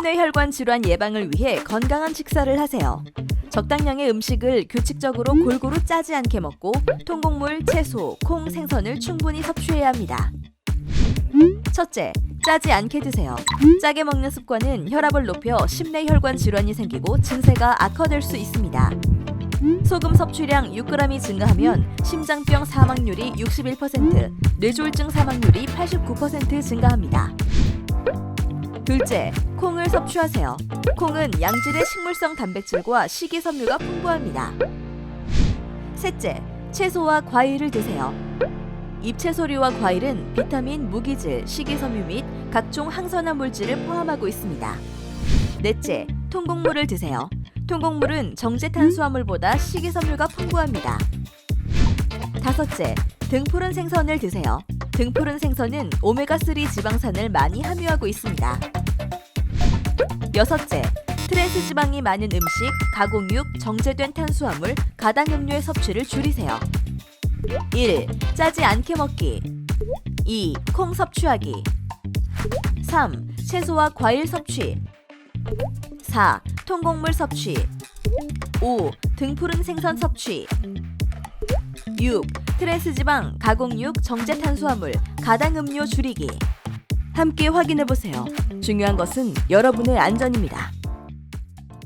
심뇌 혈관 질환 예방을 위해 건강한 식사를 하세요. 적당량의 음식을 규칙적으로 골고루 짜지 않게 먹고 통곡물, 채소, 콩, 생선을 충분히 섭취해야 합니다. 첫째, 짜지 않게 드세요. 짜게 먹는 습관은 혈압을 높여 심뇌혈관 질환이 생기고 증세가 악화될 수 있습니다. 소금 섭취량 6g이 증가하면 심장병 사망률이 61%, 뇌졸중 사망률이 89% 증가합니다. 둘째, 콩을 섭취하세요. 콩은 양질의 식물성 단백질과 식이섬유가 풍부합니다. 셋째, 채소와 과일을 드세요. 잎채소류와 과일은 비타민, 무기질, 식이섬유 및 각종 항산화 물질을 포함하고 있습니다. 넷째, 통곡물을 드세요. 통곡물은 정제 탄수화물보다 식이섬유가 풍부합니다. 다섯째, 등푸른 생선을 드세요. 등푸른 생선은 오메가3 지방산을 많이 함유하고 있습니다. 여섯째, 트랜스 지방이 많은 음식, 가공육, 정제된 탄수화물, 가당 음료의 섭취를 줄이세요. 1. 짜지 않게 먹기 2. 콩 섭취하기 3. 채소와 과일 섭취 4. 통곡물 섭취 5. 등푸른 생선 섭취 6. 트랜스 지방, 가공육, 정제 탄수화물, 가당 음료 줄이기 함께 확인해 보세요. 중요한 것은 여러분의 안전입니다.